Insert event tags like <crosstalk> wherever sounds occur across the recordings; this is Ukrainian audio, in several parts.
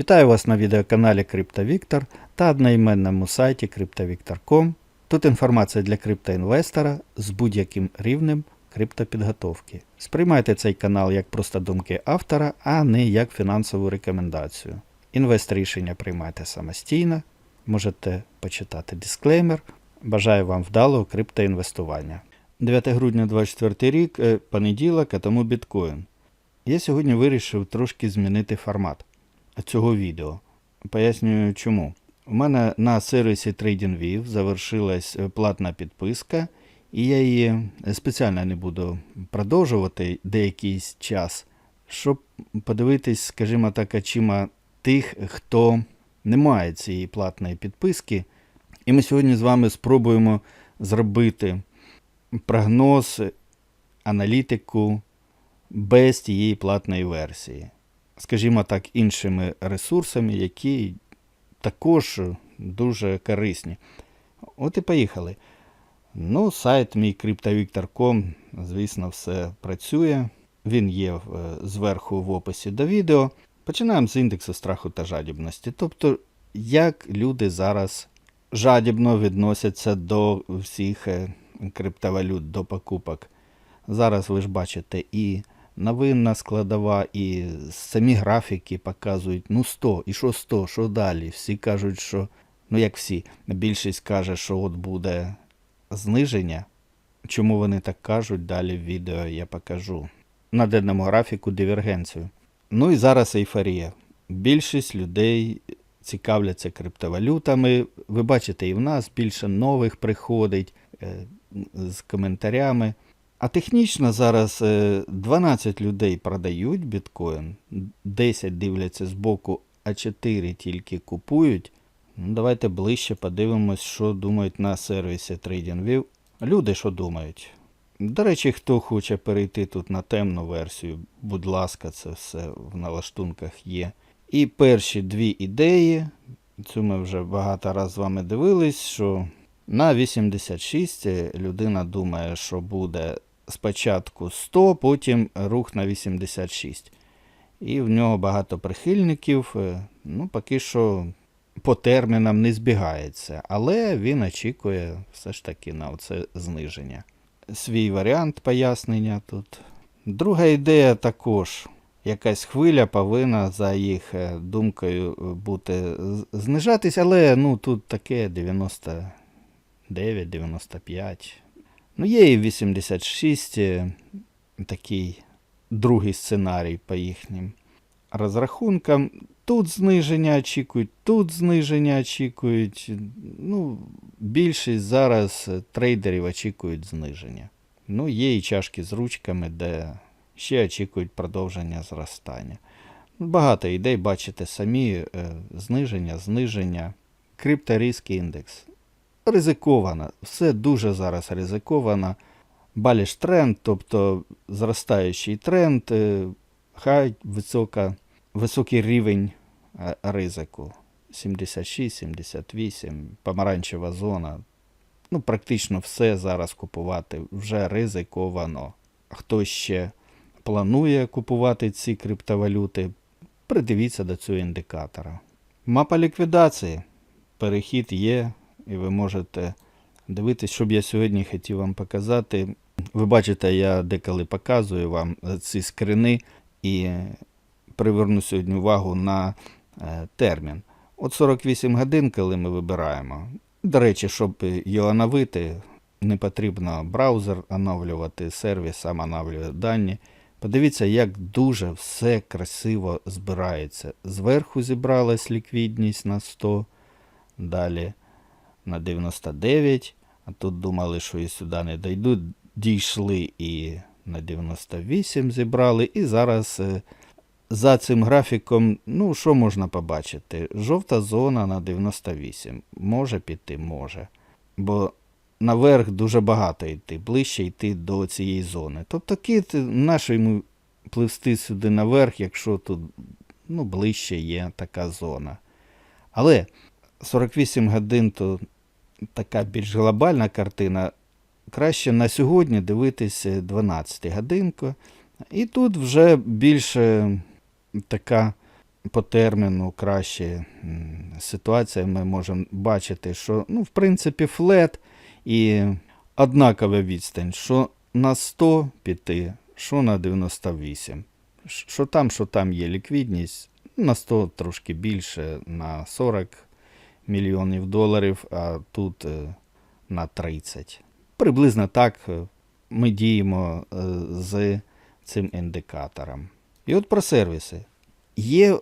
Вітаю вас на відеоканалі CryptoVictor та одноіменному сайті CryptoVictor.com. Тут інформація для криптоінвестора з будь-яким рівнем криптопідготовки. Сприймайте цей канал як просто думки автора, а не як фінансову рекомендацію. Інвест рішення приймайте самостійно, можете почитати дисклеймер. Бажаю вам вдалого криптоінвестування. 9 грудня 2024 рік, е, понеділок, а тому біткоін. Я сьогодні вирішив трошки змінити формат цього відео. Пояснюю чому. У мене на сервісі TradingView завершилась е, платна підписка, і я її спеціально не буду продовжувати деякий час, щоб подивитись, скажімо так, очима тих, хто не має цієї платної підписки. І ми сьогодні з вами спробуємо зробити прогноз, аналітику без тієї платної версії. Скажімо так, іншими ресурсами, які також дуже корисні. От і поїхали. Ну, сайт мій CryptoVictor.com, звісно, все працює. Він є е, зверху в описі до відео. Починаємо з індексу страху та жадібності. Тобто, як люди зараз жадібно відносяться до всіх е, криптовалют, до покупок. Зараз ви ж бачите і новинна складова, і самі графіки показують, ну 100, і що 100, що далі. Всі кажуть, що, ну як всі, більшість каже, що от буде зниження. Чому вони так кажуть, далі в відео я покажу. На денному графіку дивергенцію. Ну і зараз ейфорія. Більшість людей цікавляться криптовалютами. Ви бачите, і в нас більше нових приходить е, з коментарями. А технічно зараз е, 12 людей продають біткоін, 10 дивляться збоку, а 4 тільки купують. Ну, давайте ближче подивимось, що думають на сервісі TradingView. Люди що думають. До речі, хто хоче перейти тут на темну версію, будь ласка, це все в налаштунках є. І перші дві ідеї, цю ми вже багато раз з вами дивились, що на 86 людина думає, що буде спочатку 100, потім рух на 86. І в нього багато прихильників. е, Ну, поки що по термінам не збігається, але він очікує все ж таки на оце зниження. Свій варіант пояснення тут. Друга ідея також. Якась хвиля повинна, за їх е, думкою, е, бути знижатись, але ну, тут таке 99, 95. Ну, є і 86, е, такий другий сценарій по їхнім розрахункам. Тут зниження очікують, тут зниження очікують. Ну, більшість зараз е, трейдерів очікують зниження. Ну, є і чашки з ручками, де ще очікують продовження зростання. Багато ідей, бачите самі, е, зниження, зниження. Крипториск індекс. Ризиковано. Все дуже зараз ризиковано. Баліш тренд, тобто зростаючий тренд, е, хай висока, високий рівень е, ризику. 76-78, помаранчева зона. Ну, практично все зараз купувати вже ризиковано. Хто ще планує купувати ці криптовалюти, придивіться до цього індикатора. Мапа ліквідації. Перехід є, і ви можете дивитись, що б я сьогодні хотів вам показати. Ви бачите, я деколи показую вам ці скрини і приверну сьогодні увагу на е, термін. От 48 годин, коли ми вибираємо. До речі, щоб його оновити, не потрібно браузер оновлювати, сервіс сам оновлює дані. Подивіться, як дуже все красиво збирається. Зверху зібралась ліквідність на 100, далі на 99, а тут думали, що і сюди не дійдуть. Дійшли і на 98 зібрали, і зараз е, за цим графіком, ну, що можна побачити? Жовта зона на 98. Може піти, може. Бо наверх дуже багато йти, ближче йти до цієї зони. Тобто кит, нащо йому пливсти сюди наверх, якщо тут ну, ближче є така зона. Але 48 годин то така більш глобальна картина. Краще на сьогодні дивитись 12 годинку. І тут вже більше така по терміну краще ситуація. Ми можемо бачити, що ну, в принципі флет і однакова відстань, що на 100 піти, що на 98. Ш- Що там, що там є ліквідність, на 100 трошки більше, на 40 мільйонів доларів, а тут е, на 30. Приблизно так е, ми діємо е, з цим індикатором. І от про сервіси. Є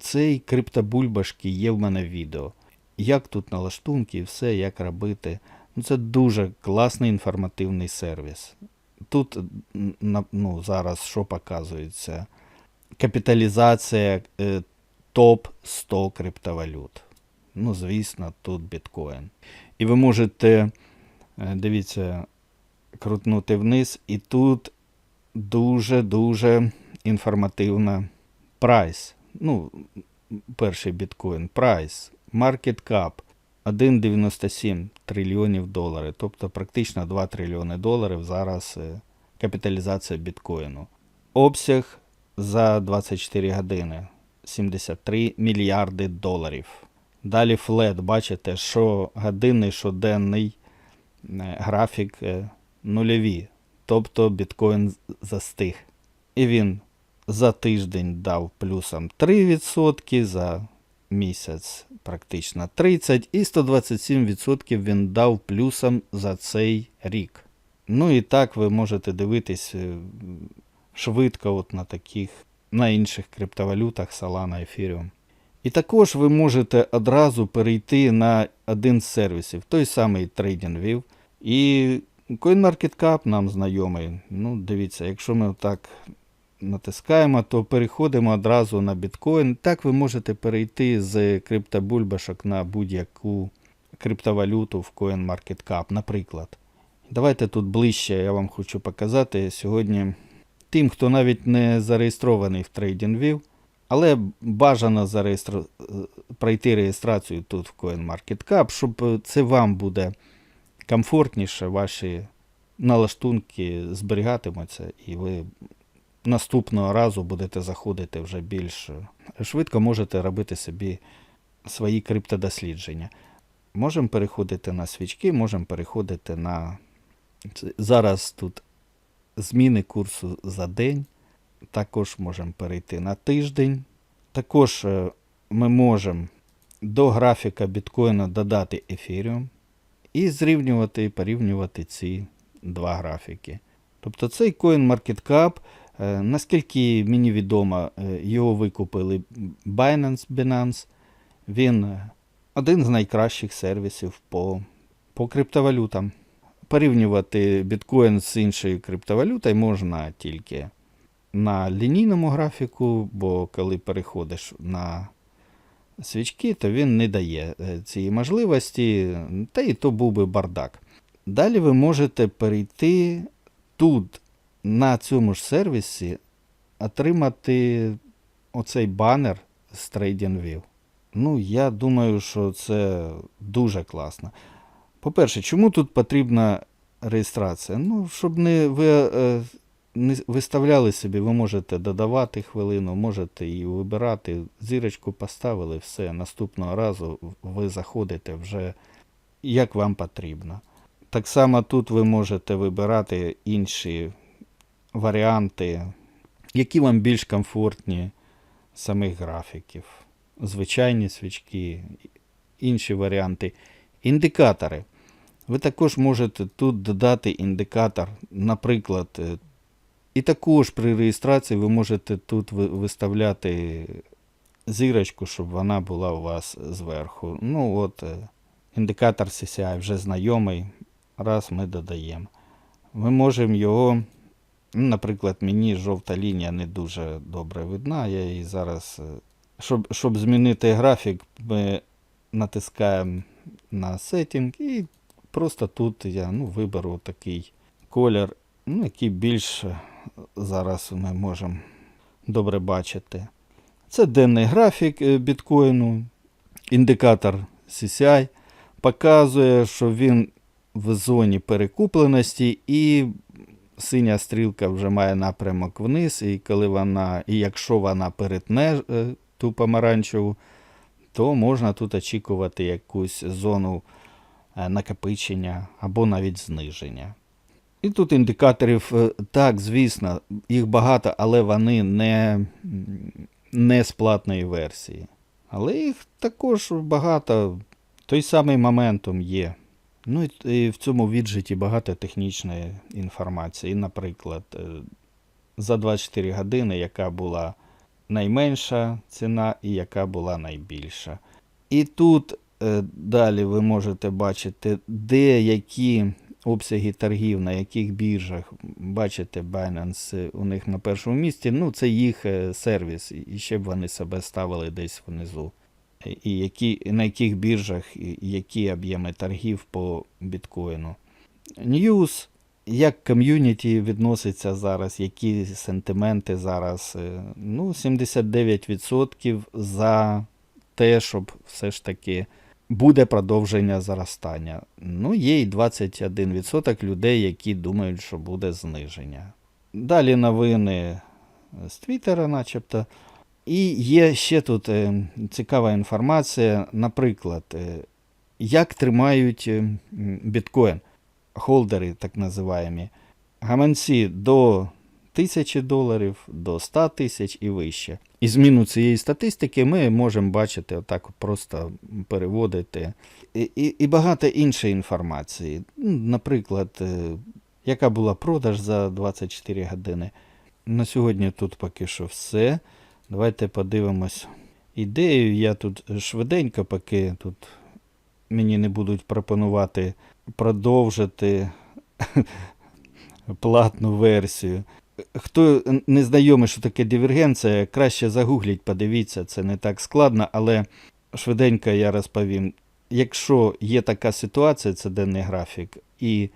цей криптобульбашки, є в мене відео. Як тут налаштунки і все, як робити. Ну, це дуже класний інформативний сервіс. Тут ну, зараз що показується? Капіталізація е, топ 100 криптовалют. Ну, звісно, тут біткоін. І ви можете, е, дивіться, крутнути вниз, і тут дуже-дуже інформативна прайс. Ну, перший біткоін, прайс, market cap 1,97 трильйонів доларів. Тобто практично 2 трильйони доларів зараз е, капіталізація біткоїну. Обсяг за 24 години 73 мільярди доларів. Далі флет, бачите, що годинний, що денний е, графік е, нульові. Тобто біткоін застиг. І він за тиждень дав плюсом 3%, за місяць практично 30%, і 127% він дав плюсом за цей рік. Ну і так ви можете дивитись е, швидко от на таких, на інших криптовалютах Solana, Ethereum. І також ви можете одразу перейти на один з сервісів, той самий TradingView. І CoinMarketCap нам знайомий. Ну, дивіться, якщо ми так натискаємо, то переходимо одразу на біткоін. Так ви можете перейти з криптобульбашок на будь-яку криптовалюту в CoinMarketCap, наприклад. Давайте тут ближче я вам хочу показати сьогодні тим, хто навіть не зареєстрований в TradingView, але бажано зареєстру... е, пройти реєстрацію тут в CoinMarketCap, щоб е, це вам буде комфортніше, ваші налаштунки зберігатимуться, і ви наступного разу будете заходити вже більш е, швидко, можете робити собі свої криптодослідження. Можемо переходити на свічки, можемо переходити на. Зараз тут зміни курсу за день. Також можемо перейти на тиждень. Також е, ми можемо до графіка біткоїна додати Ethereum і зрівнювати і порівнювати ці два графіки. Тобто цей CoinMarketCap, е, наскільки мені відомо, е, його викупили Binance Binance. Він один з найкращих сервісів по, по криптовалютам. Порівнювати біткоін з іншою криптовалютою можна тільки на лінійному графіку, бо коли переходиш на свічки, то він не дає е, цієї можливості, та і то був би бардак. Далі ви можете перейти тут, на цьому ж сервісі, отримати оцей банер з TradingView. Ну, я думаю, що це дуже класно. По-перше, чому тут потрібна реєстрація? Ну, щоб не ви е, не виставляли собі, ви можете додавати хвилину, можете її вибирати, зірочку поставили, все. Наступного разу ви заходите вже як вам потрібно. Так само тут ви можете вибирати інші варіанти, які вам більш комфортні самих графіків. Звичайні свічки, інші варіанти. Індикатори. Ви також можете тут додати індикатор, наприклад, е, і також при реєстрації ви можете тут виставляти зірочку, щоб вона була у вас зверху. Ну от, е, індикатор CCI вже знайомий. Раз ми додаємо. Ми можемо його, ну, наприклад, мені жовта лінія не дуже добре видна. Я її зараз, е, щоб, щоб змінити графік, ми натискаємо на сеттинг і просто тут я ну, виберу такий колір, ну, який більш е, зараз ми можемо добре бачити. Це денний графік е, біткоїну, індикатор CCI показує, що він в зоні перекупленості і синя стрілка вже має напрямок вниз, і коли вона, і якщо вона перетне е, ту помаранчеву, то можна тут очікувати якусь зону е, накопичення або навіть зниження. І тут індикаторів, е, так, звісно, їх багато, але вони не, не з платної версії. Але їх також багато. Той самий моментум є. Ну і, в цьому віджиті багато технічної інформації. Наприклад, е, за 24 години, яка була найменша ціна і яка була найбільша. І тут е, далі ви можете бачити, де які обсяги торгів, на яких біржах. Бачите, Binance у них на першому місці. Ну, це їх е, сервіс, і ще б вони себе ставили десь внизу. І які, на яких біржах, які об'єми торгів по біткоїну. Ньюз, як ком'юніті відноситься зараз, які сентименти зараз. е, Ну, 79% за те, щоб все ж таки буде продовження зростання. Ну, є і 21% людей, які думають, що буде зниження. Далі новини з Твіттера, начебто. І є ще тут е, цікава інформація, наприклад, е, як тримають е, біткоін, холдери, так називаємо, гаманці до 1000 доларів, до 100 тисяч і вище. І зміну цієї статистики ми можемо бачити, отак просто переводити. І, і, і багато іншої інформації. Ну, Наприклад, е, яка була продаж за 24 години. На сьогодні тут поки що все. Давайте подивимось. Ідею я тут швиденько, поки тут мені не будуть пропонувати продовжити <laughs> платну версію. Хто не знайомий, що таке дивергенція, краще загугліть, подивіться, це не так складно, але швиденько я розповім. Якщо є така ситуація, це денний графік, і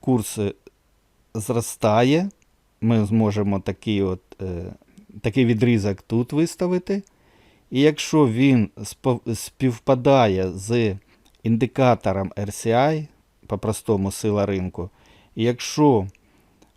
курс зростає, ми зможемо такий, от, е, такий відрізок тут виставити. І якщо він співпадає з індикатором RCI, по-простому сила ринку, і якщо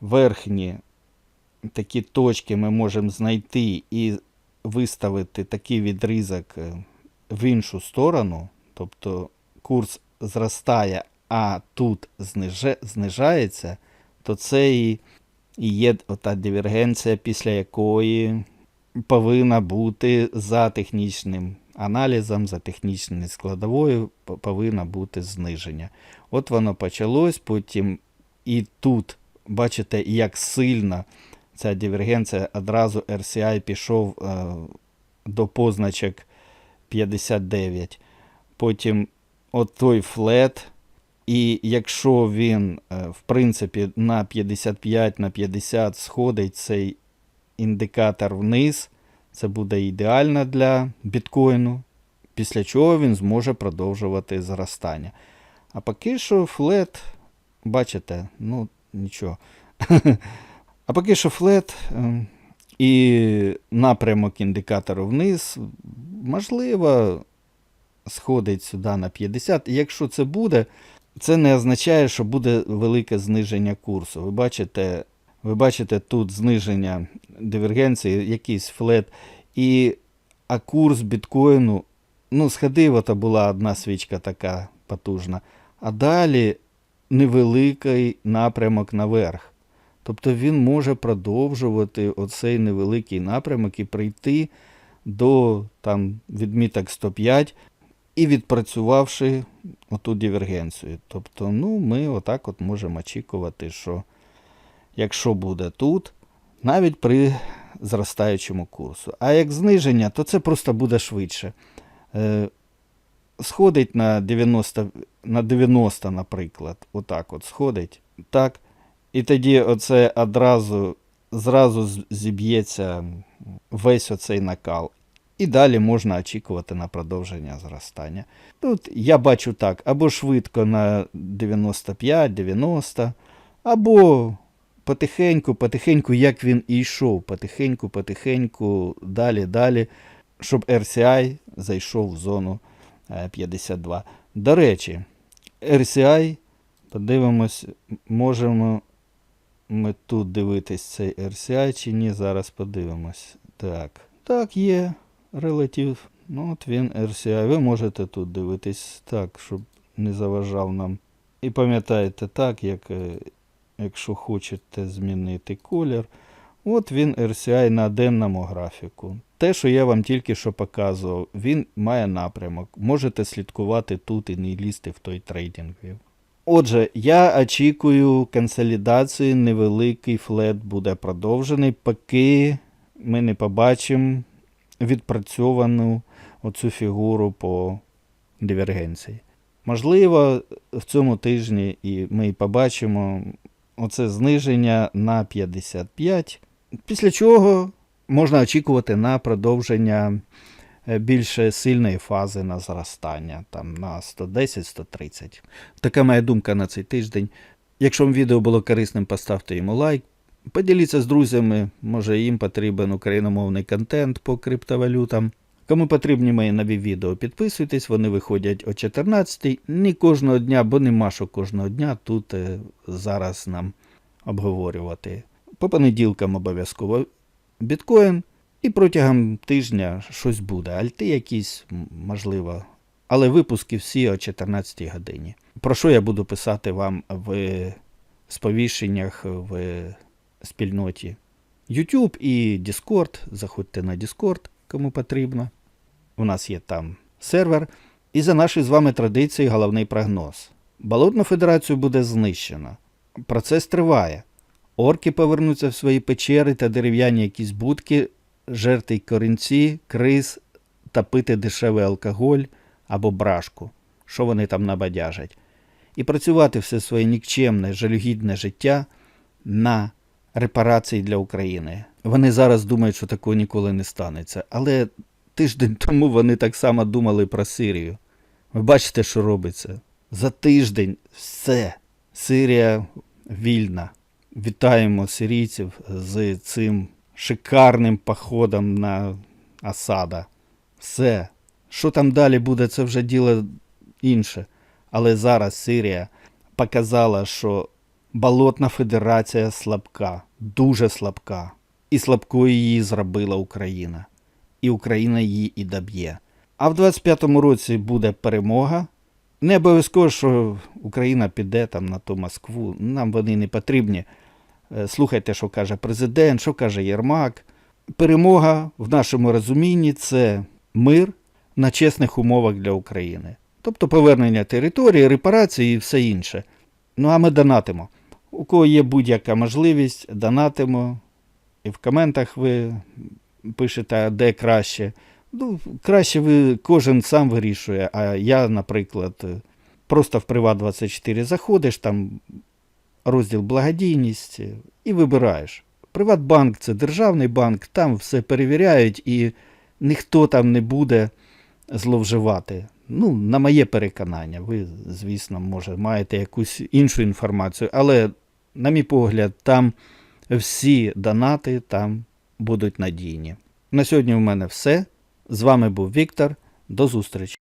верхні такі точки ми можемо знайти і виставити такий відрізок е, в іншу сторону, тобто курс зростає, а тут знижається, то це і, є ота дивергенція, після якої повинна бути за технічним аналізом, за технічною складовою по- повинна бути зниження. От воно почалось, потім і тут бачите, як сильно ця дивергенція одразу RCI пішов е, до позначок 59. Потім от той флет. І якщо він, е, в принципі, на 55 на 50 сходить цей індикатор вниз, це буде ідеально для біткоїну, після чого він зможе продовжувати зростання. А поки що флет, бачите, ну нічого. <laughs> А поки що флет ем, і напрямок індикатору вниз, можливо, сходить сюди на 50. І якщо це буде, це не означає, що буде велике зниження курсу. Ви бачите, ви бачите тут зниження дивергенції, якийсь флет. І, а курс біткоїну, ну, сходив, то була одна свічка така потужна. А далі невеликий напрямок наверх. Тобто він може продовжувати оцей невеликий напрямок і прийти до там, відміток 105 і відпрацювавши оту дивергенцію. Тобто, ну, ми отак от можемо очікувати, що якщо буде тут, навіть при зростаючому курсу. А як зниження, то це просто буде швидше. Е, сходить на 90, на 90, наприклад. Отак от сходить. Так. І тоді оце одразу зразу зіб'ється весь оцей накал. І далі можна очікувати на продовження зростання. Тут я бачу так, або швидко на 95-90, або потихеньку, потихеньку, як він і йшов, потихеньку, потихеньку, далі, далі, щоб RCI зайшов в зону е, 52. До речі, RCI, подивимось, можемо ми тут дивитись цей RCI чи ні, зараз подивимось. Так, так, є. релатив. Ну, от він RCI. Ви можете тут дивитись так, щоб не заважав нам. І пам'ятаєте так, як, е, якщо хочете змінити колір. От він RCI на денному графіку. Те, що я вам тільки що показував, він має напрямок. Можете слідкувати тут і не лізти в той трейдинг. Отже, я очікую консолідації, невеликий флет буде продовжений, поки ми не побачимо відпрацьовану оцю фігуру по дивергенції. Можливо, в цьому тижні і ми побачимо оце зниження на 55, після чого можна очікувати на продовження більш сильної фази на зростання, там на 110-130. Така моя думка на цей тиждень. Якщо вам відео було корисним, поставте йому лайк. Поділіться з друзями, може їм потрібен україномовний контент по криптовалютам. Кому потрібні мої нові відео, підписуйтесь, вони виходять о 14 Не кожного дня, бо нема що кожного дня тут е, зараз нам обговорювати. По понеділкам обов'язково біткоін, і протягом тижня щось буде. Альти якісь, можливо. Але випуски всі о 14 годині. Про що я буду писати вам в сповіщеннях в спільноті YouTube і Discord. Заходьте на Discord, кому потрібно. У нас є там сервер. І за нашою з вами традицією головний прогноз. Болотну федерацію буде знищено. Процес триває. Орки повернуться в свої печери та дерев'яні якісь будки, жерти й корінці, криз та пити дешевий алкоголь або брашку, що вони там набадяжать, і працювати все своє нікчемне, жалюгідне життя на репарації для України. Вони зараз думають, що такого ніколи не станеться. Але тиждень <laughs> тому вони так само думали про Сирію. Ви бачите, що робиться? За тиждень все. Сирія вільна. Вітаємо сирійців з цим шикарним походом на Асада. Все. Що там далі буде, це вже діло інше. Але зараз Сирія показала, що Болотна федерація слабка, дуже слабка. І слабкою її зробила Україна. І Україна її і доб'є. А в 25-му році буде перемога. Не обов'язково, що Україна піде там на ту Москву. Нам вони не потрібні. Е, Слухайте, що каже президент, що каже Єрмак. Перемога в нашому розумінні це мир на чесних умовах для України. Тобто повернення території, репарації і все інше. Ну а ми донатимо. У кого є будь-яка можливість, донатимо. І в коментах ви пишете, де краще. Ну, краще ви кожен сам вирішує. А я, наприклад, просто в Приват24 заходиш, там розділ благодійність і вибираєш. Приватбанк це державний банк, там все перевіряють і ніхто там не буде зловживати. Ну, на моє переконання, ви, звісно, може, маєте якусь іншу інформацію, але, на мій погляд, там всі донати там будуть надійні. На сьогодні в мене все. З вами був Віктор. До зустрічі.